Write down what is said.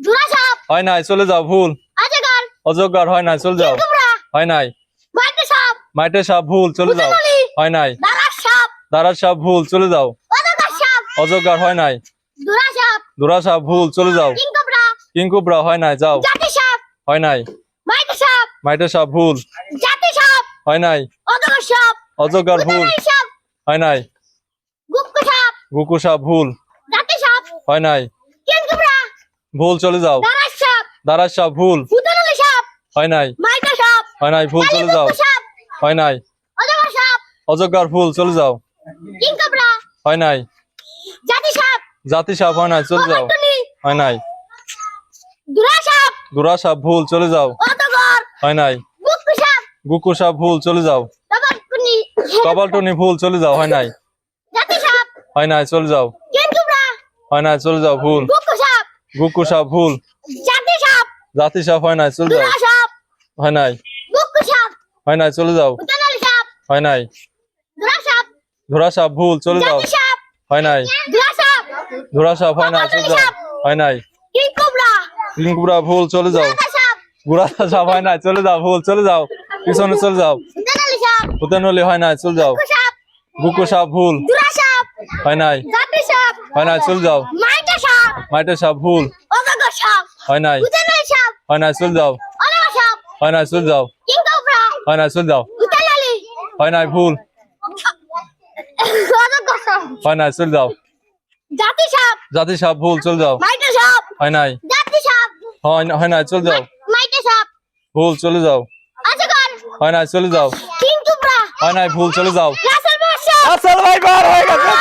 জোড়া সাপ। হয় নাই চলে যাও ভুল। অজগর। অজগর হয় নাই চলে যাও। হয় নাই। মাইটে সাপ। মাইটে সাপ ভুল চলে যাও। হয় নাই। সাপ। দারার সাপ ভুল চলে যাও। অজগর সাপ। অজগর হয় নাই। জোড়া সাপ। ভুল চলে যাও। কিং কোবরা কিংকুবরা হয় নাই যাও। জাতি সাপ। হয় নাই। মাইটে সাপ। মাইটে সাপ ভুল। জাতি সাপ। হয় নাই। অজগর সাপ। অজগর ভুল। হয় নাই। সাপ। গুকু সাপ ভুল। জাতি সাপ। হয় নাই। ভুল চলে যাও। দারাস সাপ। ভুল। হয় নাই। হয় নাই ভুল চলে যাও। হয় নাই। অজগর ভুল চলে যাও। হয় নাই। জাতি সাপ। হয় নাই চলে যাও। হয় নাই। জোড়া সাপ। ভুল চলে যাও। হয় নাই। গুকু সাপ। ভুল চলে যাও। কপালটনি ভুল চলে যাও। হয় নাই। হয় নাই চলে যাও। হয় নাই চলে যাও ভুল। গুকু সাপ ভুল। জাতি সাপ। জাতি সাপ হয় নাই চলে যাও। সাপ। হয় নাই। গুপ্ত সাপ। হয় নাই চলে যাও। ভূতনালী সাপ। হয় নাই। জোড়া সাপ। ধরা সাপ ভুল চলে যাও। জাতি সাপ। হয় নাই। জোড়া সাপ। ধরা সাপ হয় নাই চলে যাও। হয় নাই। King cobra. কিংকুবরা ভুল চলে যাও। গুড়া সাপ। হয় নাই চলে যাও ভুল চলে যাও। পিছনে চলে যাও। ভূতনালী সাপ। হুতেনলি হয় নাই চলে যাও। গুকু সাপ। ভুল। জোড়া সাপ। হয় নাই। জাতি সাপ। হয় নাই চলে যাও। মাইটা সাপ সাপ। হয় নাই। হয় নাই চলে যাও হয় নাই চলে যাও কিং কোবরা। হয় নাই চলে যাও হয় নাই ভুল। হয় নাই চলে যাও জাতি সাপ। জাতি সাপ ভুল চলে যাও মাইটা সাপ। হয় নাই। জাতি সাপ। হয় হয় নাই চলে যাও মাইটা সাপ। ভুল চলে যাও অজগর হয় নাই চলে যাও কিং কোবরা। হয় নাই ভুল চলে যাও রাসেল আসল ভাই বার হয়ে গেছে।